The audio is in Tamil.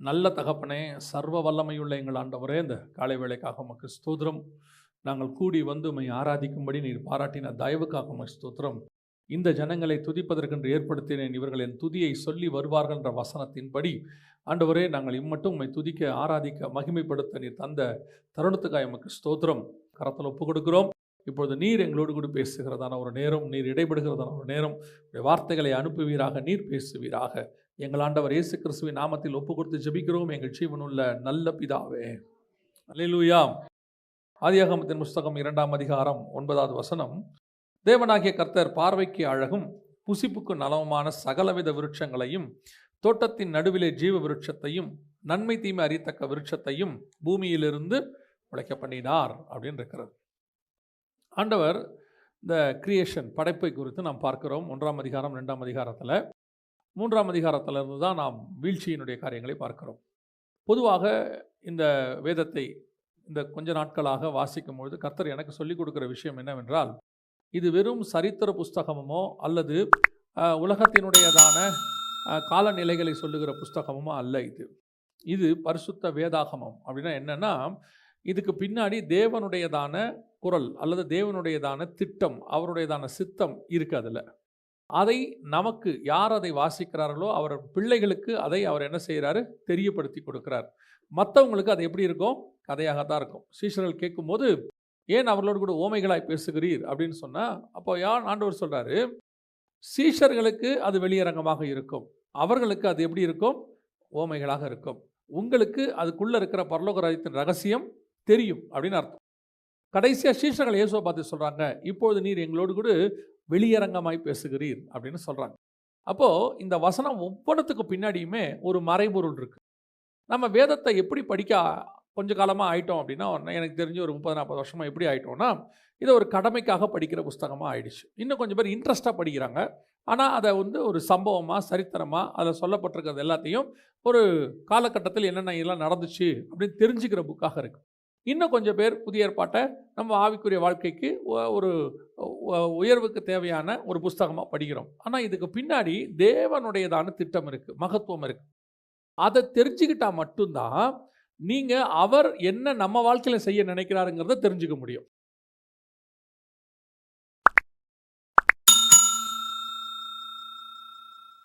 நல்ல தகப்பனே சர்வ வல்லமையுள்ள எங்கள் ஆண்டவரே இந்த காலை வேளைக்காக உமக்கு ஸ்தோத்திரம். நாங்கள் கூடி வந்து உம்மை ஆராதிக்கும்படி நீர் பாராட்டின தயவுக்காக உமக்கு ஸ்தோத்திரம். இந்த ஜனங்களை துதிப்பதற்கென்று ஏற்படுத்தினேன் இவர்கள் என் துதியை சொல்லி வருவார்கள் என்ற வசனத்தின்படி ஆண்டவரே நாங்கள் இம்மட்டும் உம்மை துதிக்க ஆராதிக்க மகிமைப்படுத்த நீர் தந்த தருணத்துக்காக எமக்கு ஸ்தோத்திரம். கரத்தில் ஒப்பு கொடுக்கிறோம். இப்பொழுது நீர் எங்களோடு கூட பேசுகிறதான ஒரு நேரம் நீர் இடைபடுகிறதான ஒரு நேரம் வார்த்தைகளை அனுப்புவீராக நீர் பேசுவீராக. எங்கள் ஆண்டவர் இயேசு கிறிஸ்துவின் நாமத்தில் ஒப்பு கொடுத்து ஜெபிக்கிறோம். எங்கள் ஜீவனுள்ள நல்ல பிதாவே. அல்லேலூயா ஆதியாகமத்தின் புஸ்தகம் இரண்டாம் அதிகாரம் ஒன்பதாவது வசனம். தேவனாகிய கர்த்தர் பார்வைக்கு அழகும் புசிப்புக்கு நலவுமான சகலவித விருட்சங்களையும் தோட்டத்தின் நடுவிலே ஜீவ விருட்சத்தையும் நன்மை தீமை அறியத்தக்க விருட்சத்தையும் பூமியிலிருந்து உழைக்க பண்ணினார் அப்படின்னு இருக்கிறது ஆண்டவர் இந்த கிரியேஷன் படைப்பை குறித்து நாம் பார்க்கிறோம். ஒன்றாம் அதிகாரம் ரெண்டாம் அதிகாரத்தில். மூன்றாம் அதிகாரத்திலிருந்து தான் நாம் வீழ்ச்சியினுடைய காரியங்களை பார்க்கிறோம். பொதுவாக இந்த வேதத்தை இந்த கொஞ்ச நாட்களாக வாசிக்கும் பொழுது கர்த்தர் எனக்கு சொல்லிக் கொடுக்குற விஷயம் என்னவென்றால் இது வெறும் சரித்திர புஸ்தகமோ அல்லது உலகத்தினுடையதான காலநிலைகளை சொல்லுகிற புஸ்தகமோ அல்ல இது. இது பரிசுத்த வேதாகமம் அப்படின்னா என்னென்னா இதுக்கு பின்னாடி தேவனுடையதான குரல் அல்லது தேவனுடையதான திட்டம் அவருடையதான சித்தம் இருக்குது அதில் அதை நமக்கு யார் அதை வாசிக்கிறார்களோ அவர் பிள்ளைகளுக்கு அதை அவர் என்ன செய்கிறாரு தெரியப்படுத்தி கொடுக்கிறார். மற்றவங்களுக்கு அது எப்படி இருக்கும்? கதையாக தான் இருக்கும். சீஷர்கள் கேட்கும்போது ஏன் அவர்களோடு கூட ஓமைகளாய் பேசுகிறீர்? அப்படின்னு சொன்னால் அப்போ யார் ஆண்டவர் சொல்கிறாரு சீஷர்களுக்கு அது வெளியரங்கமாக இருக்கும். அவர்களுக்கு அது எப்படி இருக்கும்? ஓமைகளாக இருக்கும். உங்களுக்கு அதுக்குள்ளே இருக்கிற பரலோக ரகசியம் தெரியும். அப்படின்னு அர்த்தம். கடைசியாக சீஷர்கள் இயேசுவை பார்த்து சொல்கிறாங்க இப்போது நீர் எங்களோடு கூட வெளியரங்கமாய் பேசுகிறீர் அப்படின்னு சொல்கிறாங்க அப்போது இந்த வசனம் ஒவ்வொன்றுத்துக்கு பின்னாடியுமே ஒரு மறைபொருள் இருக்குது நம்ம வேதத்தை எப்படி படிக்க கொஞ்ச காலமாக ஆயிட்டோம் அப்படின்னா எனக்கு தெரிஞ்சு ஒரு முப்பது நாற்பது வருஷமாக எப்படி ஆயிட்டோம்னா இதை ஒரு கடமைக்காக படிக்கிற புஸ்தகமாக ஆயிடுச்சு. இன்னும் கொஞ்சம் பேர் இன்ட்ரெஸ்ட்டாக படிக்கிறாங்க. ஆனால் அதை வந்து ஒரு சம்பவமாக சரித்திரமாக அதில் சொல்லப்பட்டிருக்கிறது எல்லாத்தையும் ஒரு காலகட்டத்தில் என்னென்ன எல்லாம் நடந்துச்சு அப்படின்னு தெரிஞ்சுக்கிற புக்காக இருக்குது இன்னும் கொஞ்சம் பேர் புதிய ஏற்பாட்டை நம்ம ஆவிக்குரிய வாழ்க்கைக்கு ஒரு உயர்வுக்கு தேவையான ஒரு புஸ்தகமாக படிக்கிறோம். ஆனால் இதுக்கு பின்னாடி தேவனுடையதான திட்டம் இருக்குது மகத்துவம் இருக்குது அதை தெரிஞ்சுக்கிட்டால் மட்டும்தான் நீங்கள் அவர் என்ன நம்ம வாழ்க்கையில் செய்ய நினைக்கிறாருங்கிறத தெரிஞ்சுக்க முடியும்.